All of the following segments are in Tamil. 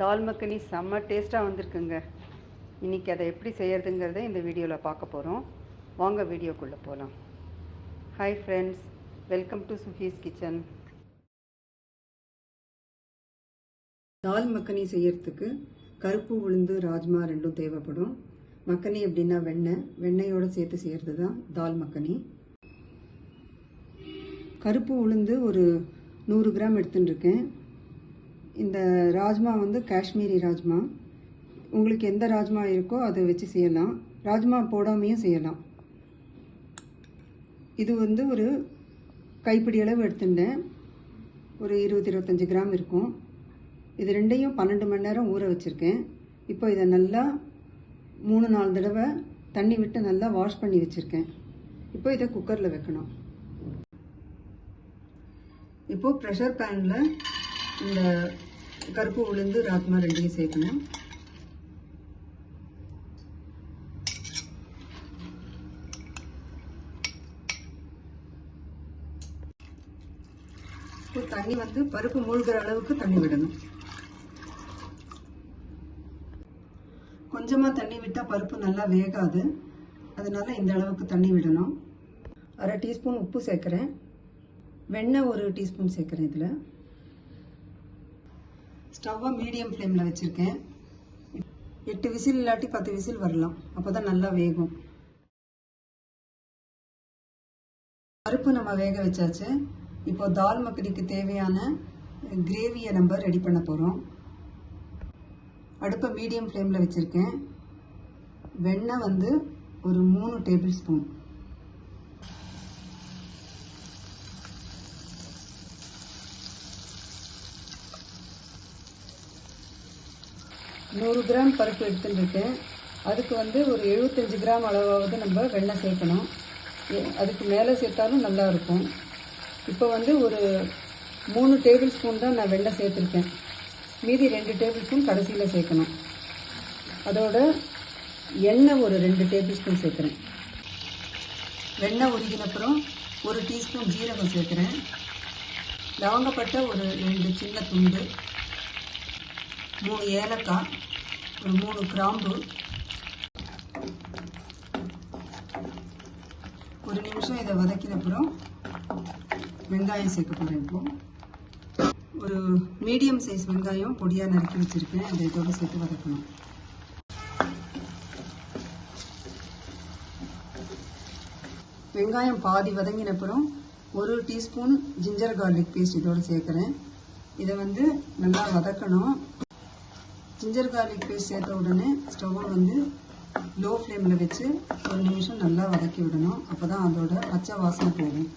தால் மக்கனி செம்ம டேஸ்ட்டாக வந்திருக்குங்க. இன்றைக்கி அதை எப்படி செய்கிறதுங்கிறத இந்த வீடியோவில் பார்க்க போகிறோம் வாங்க வீடியோக்குள்ளே போகலாம் hi friends welcome to Suhi's kitchen dal makhani செய்கிறதுக்கு கருப்பு உளுந்து ராஜ்மா ரெண்டும் தேவைப்படும். மக்கனி அப்படின்னா வெண்ணெய். வெண்ணெயோடு சேர்த்து செய்கிறது தான் தால் மக்கனி. கருப்பு உளுந்து ஒரு நூறு கிராம் எடுத்துன்னு இருக்கேன். இந்த ராஜ்மா வந்து காஷ்மீரி ராஜ்மா. உங்களுக்கு எந்த ராஜ்மா இருக்கோ அதை வச்சு செய்யலாம். ராஜ்மா போடாமையும் செய்யலாம். இது வந்து ஒரு கைப்பிடி அளவு எடுத்துட்டேன். ஒரு இருபது இருபத்தஞ்சி கிராம் இருக்கும். இது ரெண்டையும் பன்னெண்டு மணி நேரம் ஊற வச்சுருக்கேன். இப்போ இதை நல்லா மூணு நாலு தடவை தண்ணி விட்டு நல்லா வாஷ் பண்ணி வச்சுருக்கேன். இப்போ இதை குக்கரில் வைக்கணும். இப்போது ப்ரெஷர் பேனில் இந்த கருப்பு உளுந்து ராத்மா ரெண்டையும் சேர்க்கணும். இப்போ தண்ணி வந்து பருப்பு மூழ்கிற அளவுக்கு தண்ணி விடணும். கொஞ்சமாக தண்ணி விட்டால் பருப்பு நல்லா வேகாது. அதனால இந்த அளவுக்கு தண்ணி விடணும். அரை டீஸ்பூன் உப்பு சேர்க்குறேன். வெண்ணெய் ஒரு டீஸ்பூன் சேர்க்குறேன் இதில். ஸ்டவ்வை மீடியம் ஃப்ளேமில் வச்சுருக்கேன். எட்டு விசில் இல்லாட்டி பத்து விசில் வரலாம். அப்போ தான் நல்லா வேகும். பருப்பு நம்ம வேக வச்சாச்சு. இப்போ தால் மக்கடிக்கு தேவையான கிரேவியை நம்ம ரெடி பண்ண போகிறோம் அடுப்பை மீடியம் ஃப்ளேமில் வச்சுருக்கேன். வெண்ணெய் வந்து ஒரு மூணு டேபிள் ஸ்பூன் நூறு கிராம் பருப்பு எடுத்துட்டுருக்கேன் அதுக்கு வந்து ஒரு எழுபத்தஞ்சு கிராம் அளவாவது நம்ம வெண்ணெய் சேர்க்கணும். அதுக்கு மேலே சேர்த்தாலும் நல்லாயிருக்கும் இப்போ வந்து ஒரு மூணு டேபிள் ஸ்பூன் தான் நான் வெண்ணெய் சேர்த்துருக்கேன். மீதி ரெண்டு டேபிள் ஸ்பூன் கடைசியில் சேர்க்கணும். அதோட எண்ணெய் ஒரு ரெண்டு டேபிள் ஸ்பூன் சேர்க்குறேன். வெண்ணெய் உருகினப்புறம் ஒரு டீஸ்பூன் ஜீரகம் சேர்க்குறேன். லவங்கப்பட்ட ஒரு ரெண்டு சின்ன துண்டு. மூணு ஏலக்காய் ஒரு மூணு கிராம்பு ஒரு நிமிஷம் இதை வதக்கினப்புறம் வெங்காயம் சேர்க்க போகிறேன் இப்போ. ஒரு மீடியம் சைஸ் வெங்காயம் பொடியாக நறுக்கி வச்சுருக்கேன். அதை இதோடு சேர்த்து வதக்கணும். வெங்காயம் பாதி வதங்கினப்புறம் ஒரு டீஸ்பூன் ஜிஞ்சர் கார்லிக் பேஸ்ட் இதோடு சேர்க்குறேன். இதை வந்து நல்லா வதக்கணும். ஜிஞ்சர் கார்லிக் பேஸ்ட் சேர்த்த உடனே ஸ்டவ்வை வந்து லோ ஃப்ளேமில் வச்சு ஒரு நிமிஷம் நல்லா வதக்கி விடணும். அப்போ தான் அதோட பச்சை வாசனை போகும்.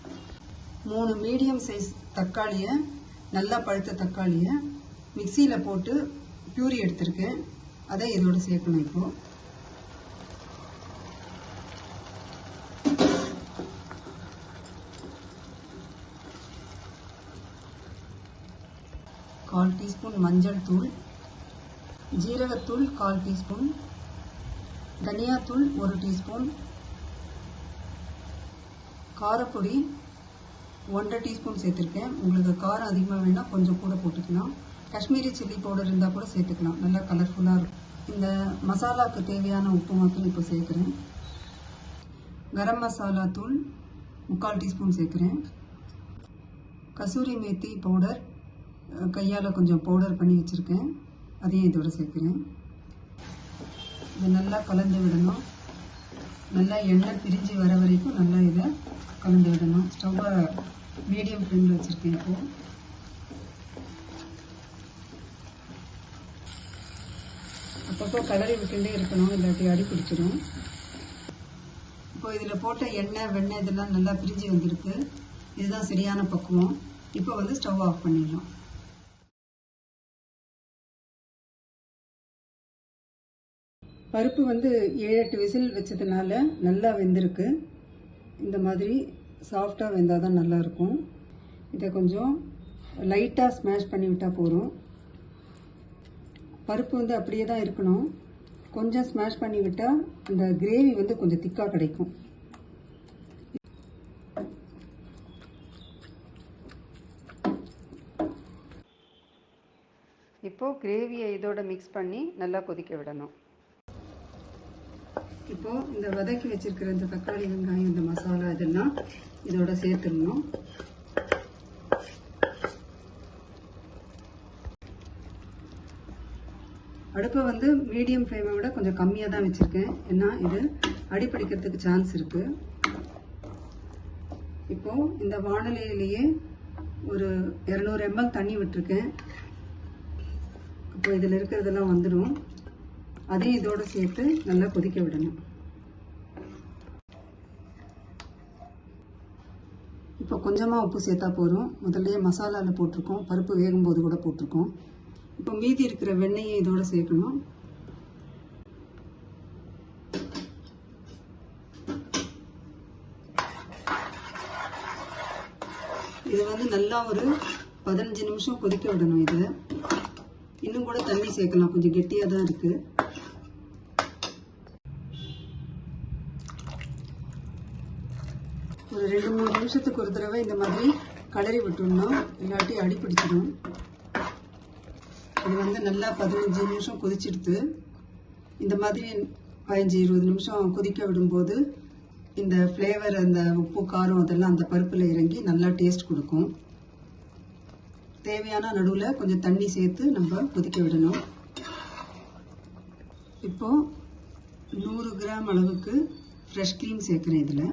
மூணு மீடியம் சைஸ் தக்காளியை நல்லா பழுத்த தக்காளியை மிக்சியில் போட்டு பியூரி எடுத்திருக்கேன். அதை இதோட சேர்க்கணும் இப்போ. கால் டீஸ்பூன் மஞ்சள் தூள் ஜீரகத்தூள் கால் டீஸ்பூன் தனியாத்தூள் ஒரு டீஸ்பூன் காரப்பொடி ஒன்றரை டீஸ்பூன் சேர்த்துருக்கேன். உங்களுக்கு காரம் அதிகமாக வேணால் கொஞ்சம் கூட போட்டுக்கலாம். காஷ்மீரி சில்லி பவுடர் இருந்தால் கூட சேர்த்துக்கலாம். நல்லா கலர்ஃபுல்லாக இருக்கும். இந்த மசாலாவுக்கு தேவையான உப்பு மட்டும் இப்போ சேர்க்குறேன். கரம் மசாலா தூள் முக்கால் டீஸ்பூன் சேர்க்குறேன். கசூரி மேத்தி பவுடர் கையால் கொஞ்சம் பவுடர் பண்ணி வச்சுருக்கேன். அதையும் இதோட சேர்க்குறேன். இதை நல்லா கலந்து விடணும். நல்லா எண்ணெய் பிரிஞ்சு வர வரைக்கும் நல்லா இதை கலந்து விடணும். ஸ்டவ்வை மீடியம் ஃப்ளேமில் வச்சுருக்கேன் இப்போது அப்பப்போ கலரி விட்டுட்டே இருக்கணும் இல்லாட்டி அடி பிடிச்சிடும் இப்போ இதில் போட்ட எண்ணெய் வெண்ணெய் இதெல்லாம் நல்லா பிரிஞ்சு வந்திருக்கு. இதுதான் சரியான பக்குவம். இப்போ வந்து ஸ்டவ் ஆஃப் பண்ணிடலாம். பருப்பு வந்து ஏழு எட்டு விசில் வச்சதுனால நல்லா வெந்திருக்கு. இந்த மாதிரி சாஃப்டாக வெந்தால் தான் நல்லாயிருக்கும் இதை கொஞ்சம் லைட்டாக ஸ்மாஷ் பண்ணி விட்டால் போதும். பருப்பு வந்து அப்படியே தான் இருக்கணும். கொஞ்சம் ஸ்மாஷ் பண்ணி விட்டால் அந்த கிரேவி வந்து கொஞ்சம் திக்காக கிடைக்கும். இப்போது கிரேவியை இதோட மிக்ஸ் பண்ணி நல்லா கொதிக்க விடணும். இப்போ இந்த வதக்கி வச்சிருக்கிற இந்த தக்காளி வெங்காயம் இந்த மசாலா இதெல்லாம் இதோட சேர்த்துடணும். அடுப்பை வந்து மீடியம் ஃப்ளேமை விட கொஞ்சம் கம்மியாக தான் வச்சுருக்கேன். ஏன்னா இது அடிப்பிடிக்கிறதுக்கு சான்ஸ் இருக்கு. இப்போது இந்த வானிலையிலேயே ஒரு இரநூறு எம்எல் தண்ணி விட்டுருக்கேன். இப்போ இதில் இருக்கிறதெல்லாம் வந்துடும். அதையும் இதோட சேர்த்து நல்லா கொதிக்க விடணும். இப்போ கொஞ்சமாக உப்பு சேர்த்தா போதும். முதல்லையே மசாலாவில் போட்டிருக்கோம். பருப்பு வேகும்போது கூட போட்டிருக்கோம். இப்போ மீதி இருக்கிற வெண்ணெயை இதோட சேர்க்கணும். இது வந்து நல்லா ஒரு பதினஞ்சு நிமிஷம் கொதிக்க விடணும் இதை. இன்னும் கூட தண்ணி சேர்க்கலாம். கொஞ்சம் கெட்டியாக தான் இருக்கு. ஒரு ரெண்டு மூணு நிமிஷத்துக்கு ஒரு தடவை இந்த மாதிரி கலரி விட்டுடணும். இல்லாட்டி அடி பிடிச்சிடும். இது வந்து நல்லா பதினஞ்சு நிமிஷம் கொதிச்சிடுது இந்த மாதிரி பதினஞ்சு இருபது நிமிஷம் கொதிக்க விடும்போது இந்த ஃப்ளேவர் அந்த உப்பு காரம் அதெல்லாம் அந்த பருப்பில் இறங்கி நல்லா டேஸ்ட் கொடுக்கும். தேவையான நடுவில் கொஞ்சம் தண்ணி சேர்த்து நம்ம கொதிக்க விடணும். இப்போது நூறு கிராம் அளவுக்கு ஃப்ரெஷ் க்ரீம் சேர்க்குறேன் இதில்.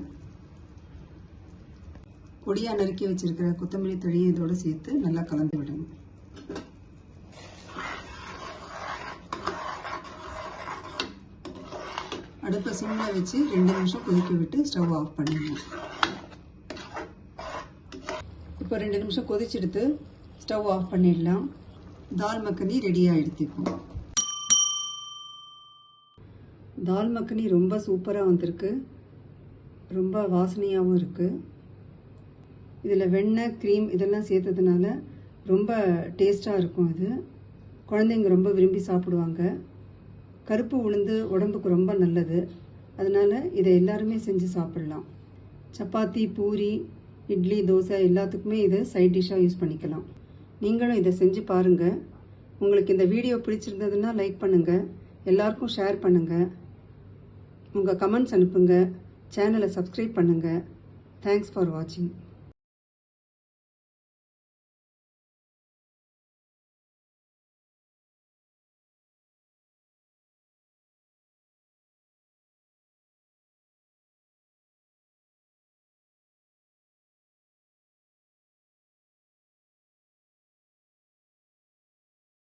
பொடியாக நறுக்கி வச்சிருக்கிற கொத்தமல்லி தழியை இதோட சேர்த்து நல்லா கலந்து விடணும். அடுப்பை சிம்மில் வச்சு ரெண்டு நிமிஷம் கொதிக்க விட்டு ஸ்டவ் ஆஃப் பண்ணிடணும் இப்போ ரெண்டு நிமிஷம் கொதிச்செடுத்து ஸ்டவ் ஆஃப் பண்ணிடலாம். தால் மக்கனி ரெடி ஆகிடுது தால் மக்கனி ரொம்ப சூப்பராக வந்திருக்கு. ரொம்ப வாசனையாகவும் இருக்குது இதில் வெண்ணெய் க்ரீம் இதெல்லாம் சேர்த்ததுனால ரொம்ப டேஸ்ட்டாக இருக்கும் இது குழந்தைங்க ரொம்ப விரும்பி சாப்பிடுவாங்க. கருப்பு உளுந்து உடம்புக்கு ரொம்ப நல்லது. அதனால் இதை எல்லாருமே செஞ்சு சாப்பிடலாம். சப்பாத்தி பூரி இட்லி தோசை எல்லாத்துக்குமே இதை சைட் டிஷ்ஷாக யூஸ் பண்ணிக்கலாம். நீங்களும் இதை செஞ்சு பாருங்கள் உங்களுக்கு இந்த வீடியோ பிடிச்சிருந்ததுன்னா லைக் பண்ணுங்கள் எல்லாருக்கும் ஷேர் பண்ணுங்கள் உங்கள் கமெண்ட்ஸ் அனுப்புங்க. சேனலை சப்ஸ்கிரைப் பண்ணுங்கள் தேங்க்ஸ் ஃபார் வாட்சிங்